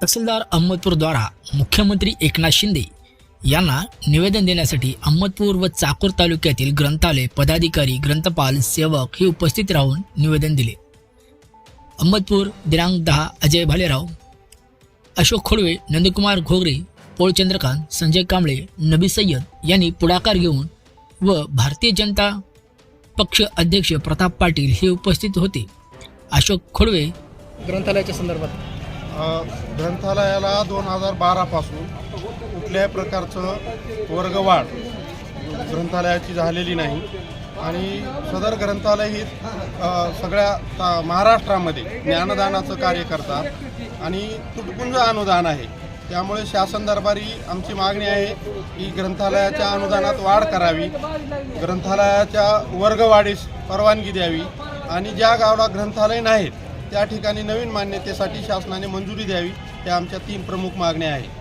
तहसीलदार अहमदपूरद्वारा मुख्यमंत्री एकनाथ शिंदे यांना निवेदन देण्यासाठी अहमदपूर व चाकूर तालुक्यातील ग्रंथालय पदाधिकारी ग्रंथपाल सेवक हे उपस्थित राहून निवेदन दिले. अहमदपूर दिनांक दहा अजय भालेराव अशोक खोडवे नंदकुमार घोगरे पोळ चंद्रकांत संजय कांबळे नबी सय्यद यांनी पुढाकार घेऊन व भारतीय जनता पक्ष अध्यक्ष प्रताप पाटील हे उपस्थित होते. अशोक खोडवे ग्रंथालयाच्या संदर्भात. ग्रंथालयाला दोन हजार बारापासून कुठल्याही प्रकारचं वर्गवाढ ग्रंथालयाची झालेली नाही. आणि सदर ग्रंथालय ही सगळ्या ता- महाराष्ट्रामध्ये ज्ञानदानाचं कार्य करतात आणि तुटपुंज अनुदान आहे. त्यामुळे शासन दरबारी आमची मागणी आहे की ग्रंथालयाच्या अनुदानात वाढ करावी ग्रंथालयाच्या वर्गवाढीस परवानगी द्यावी आणि ज्या गावाला ग्रंथालय नाहीत त्या ठिकाणी नवीन मान्यतेसाठी शासनाने मंजुरी द्यावी या आमच्या तीन प्रमुख मागण्या आहेत.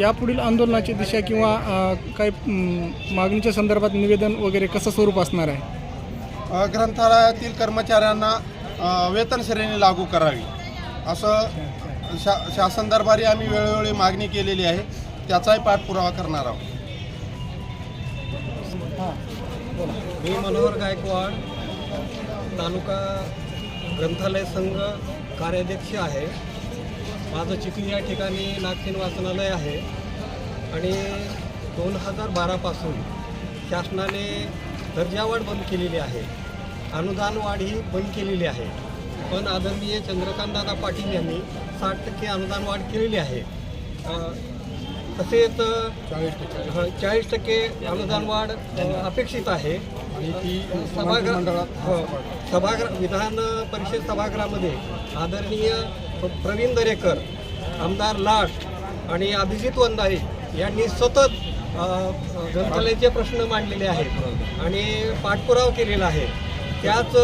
यापुढील आंदोलनाची दिशा किंवा काही मागणीच्या संदर्भात निवेदन वगैरे कसं स्वरूप असणार आहे? ग्रंथालयातील कर्मचाऱ्यांना वेतन श्रेणी लागू करावी. असं शा शासन दरबारी आम्ही वेळोवेळी मागणी केलेली आहे. त्याचाही पाठपुरावा करणार आहोत. मी मनोहर गायकवाड तालुका ग्रंथालय संघ कार्याध्यक्ष आहे. माझं चिखली या ठिकाणी नागसेन वाचनालय आहे. आणि दोन हजार बारापासून शासनाने दर्जावाढ बंद केलेली आहे. अनुदान वाढ ही बंद केलेली आहे. पण आदरणीय चंद्रकांतदादा पाटील यांनी साठ टक्के अनुदान वाढ केलेली आहे. तसेच हं, चाळीस टक्के अनुदान वाढ अपेक्षित आहे. आणि ती सभागृह सभागृह विधान परिषद सभागृहामध्ये आदरणीय प्रवीण दरेकर आमदार लाट आणि अभिजित वंदारे यांनी सतत ग्रंथालयाचे प्रश्न मांडलेले आहेत आणि पाठपुरावा केलेला आहे. त्याच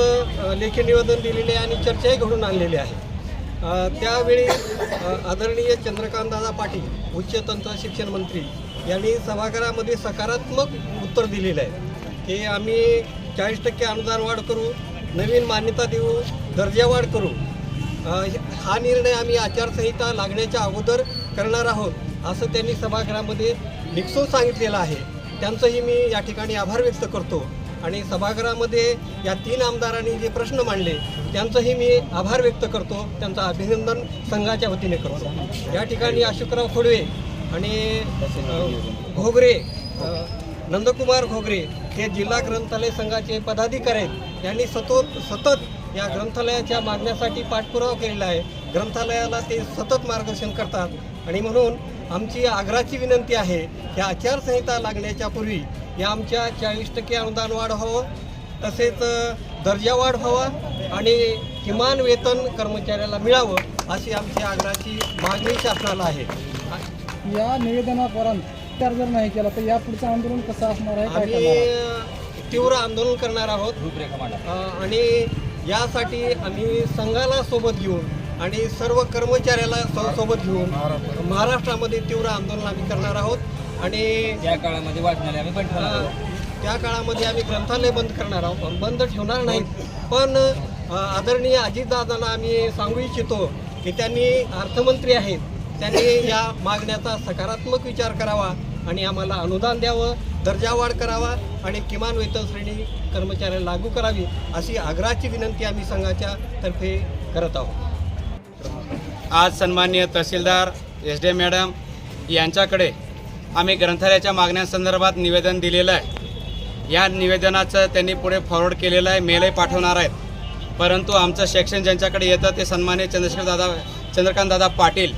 लेखी निवेदन दिलेले आहे आणि चर्चाही घडून आणलेली आहे. त्यावेळी आदरणीय चंद्रकांतदादा पाटील उच्च तंत्र शिक्षण मंत्री यांनी सभागृहामध्ये सकारात्मक उत्तर दिलेलं आहे. की आम्ही चाळीस टक्के अनुदान वाढ करू नवीन मान्यता देऊ दर्जावाढ करू. हा निर्णय आम्ही आचारसंहिता लागण्याच्या अगोदर करणार आहोत असं त्यांनी सभागृहामध्ये निकसून सांगितलेलं आहे. त्यांचंही मी या ठिकाणी आभार व्यक्त करतो. आणि सभागृहामध्ये या तीन आमदारांनी जे प्रश्न मांडले त्यांचंही मी आभार व्यक्त करतो. त्यांचं अभिनंदन संघाच्या वतीने करतो. या ठिकाणी अशोकराव खोडवे आणि घोगरे नंदकुमार घोगरे हे जिल्हा ग्रंथालय संघाचे पदाधिकारी आहेत. यांनी सतोत सतत या ग्रंथालयाच्या मागण्यासाठी पाठपुरावा केलेला आहे. ग्रंथालयाला ते सतत मार्गदर्शन करतात. आणि म्हणून आमची आग्राची विनंती आहे की आचारसंहिता लागण्याच्या पूर्वी या आमच्या चाळीस टक्के अनुदान वाढ व्हावं तसेच दर्जा वाढ व्हावा आणि किमान वेतन कर्मचाऱ्याला मिळावं अशी आमची आग्राची मागणी शासनाला आहे. या निवेदनापर्यंत विचार जर नाही केला तर या पुढचं आंदोलन कसं असणार आहे? काय आम्ही करणार आहे? अ, तीव्र आंदोलन करणार आहोत. अ, आणि यासाठी आम्ही संघाला सोबत घेऊन आणि सर्व कर्मचाऱ्याला सो- सोबत घेऊन महाराष्ट्रामध्ये तीव्र आंदोलन आम्ही करणार आहोत. आणि या काळामध्ये वाचनालय आम्ही अ, आहोत. त्या काळामध्ये आम्ही ग्रंथालय बंद करणार आहोत. बंद ठेवणार नाहीत. पण अ, आदरणीय अजितदादांना आम्ही सांगू इच्छितो की त्यांनी अर्थमंत्री आहेत. त्यांनी या मागण्याचा सकारात्मक विचार करावा. आणि आम्हाला अनुदान द्यावं दर्जावाढ करावा आणि किमान वेतन श्रेणी कर्मचाऱ्या लागू करावी अशी आग्रहाची विनंती आम्ही संघाच्या तर्फे करत आहोत. आज सन्मान्य तहसीलदार एस डी मॅडम यांच्याकडे आम्ही ग्रंथालयाच्या मागण्यांसंदर्भात निवेदन दिलेलं आहे. या निवेदनाचं त्यांनी पुढे फॉरवर्ड केलेलं आहे मेलही पाठवणार आहेत. परंतु आमचं सेक्शन ज्यांच्याकडे येतं ते सन्मान्य चंद्रशेखर दादा चंद्रकांत दादा पाटील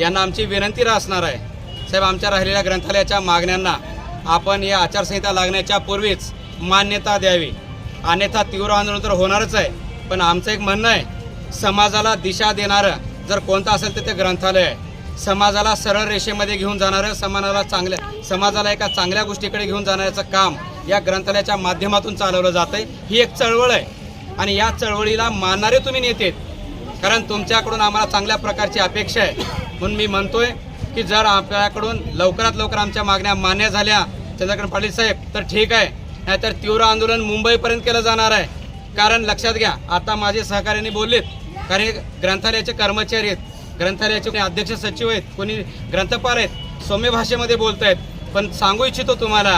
यांना आमची विनंती असणार आहे. साहेब आमच्या राहिलेल्या ग्रंथालयाच्या मागण्यांना आपण या आचारसंहिता लागण्याच्या पूर्वीच मान्यता द्यावी. अन्यथा तीव्र आंदोलन तर होणारच आहे. पण आमचं एक म्हणणं आहे समाजाला दिशा देणारं जर कोणतं असेल तर ते ग्रंथालय आहे. समाजाला सरळ रेषेमध्ये घेऊन जाणारं समाजाला चांगल्या समाजाला एका चांगल्या गोष्टीकडे घेऊन जाण्याचं काम या ग्रंथालयाच्या माध्यमातून चालवलं जातं आहे ही एक चळवळ आहे. आणि या चळवळीला मानणारे तुम्ही नेते कारण तुमच्याकडून आम्हाला चांगल्या प्रकारची अपेक्षा आहे. म्हणून मी म्हणतोय की जर आपल्याकडून लवकरात लवकर आमच्या मागण्या मान्य झाल्या चंद्रकांत पाटील साहेब तर ठीक आहे. नाहीतर तीव्र आंदोलन मुंबईपर्यंत केलं जाणार आहे. कारण लक्षात घ्या आता माझे सहकार्याने बोललेत कारण हे ग्रंथालयाचे कर्मचारी आहेत. ग्रंथालयाचे कोणी अध्यक्ष सचिव आहेत कोणी ग्रंथपाल आहेत सौम्य भाषेमध्ये बोलत आहेत पण सांगू इच्छितो तुम्हाला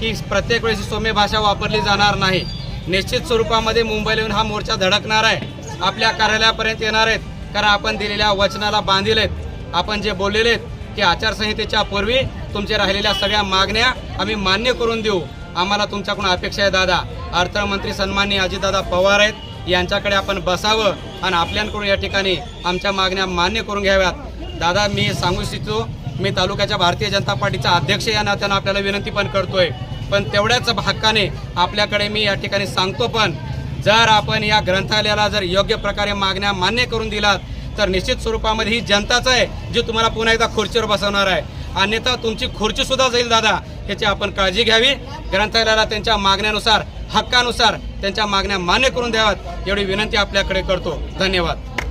की प्रत्येक वेळेस सौम्य भाषा वापरली जाणार नाही. निश्चित स्वरूपामध्ये मुंबईला येऊन हा मोर्चा धडकणार आहे. आपल्या कार्यालयापर्यंत येणार आहेत. कारण आपण दिलेल्या वचनाला बांधील आहेत. आपण जे बोललेले आहेत की आचारसंहितेच्या पूर्वी तुमच्या राहिलेल्या सगळ्या मागण्या आम्ही मान्य करून देऊ. आम्हाला तुमच्याकडून अपेक्षा आहे दादा. अर्थमंत्री सन्माननीय अजितदादा पवार आहेत. यांच्याकडे आपण बसावं आणि आपल्याकडून या ठिकाणी आमच्या मागण्या मान्य करून घ्याव्यात. दादा मी सांगू इच्छितो मी तालुक्याच्या भारतीय जनता पार्टीचा अध्यक्ष या नात्यानं आपल्याला विनंती पण करतोय. पण तेवढ्याच हक्काने आपल्याकडे मी या ठिकाणी सांगतो पण जर आपण या ग्रंथालयाला जर योग्य प्रकारे मागण्या मान्य करून दिलात तर निश्चित स्वरूपामध्ये ही जनताच आहे जी तुम्हाला पुन्हा एकदा खुर्चीवर बसवणार आहे. अन्यथा तुमची खुर्ची सुद्धा जाईल दादा. याची आपण काळजी घ्यावी. ग्रंथालयाला त्यांच्या मागण्यानुसार हक्कानुसार त्यांच्या मागण्या मान्य करून द्याव्यात. एवढी विनंती आपल्याकडे करतो. धन्यवाद.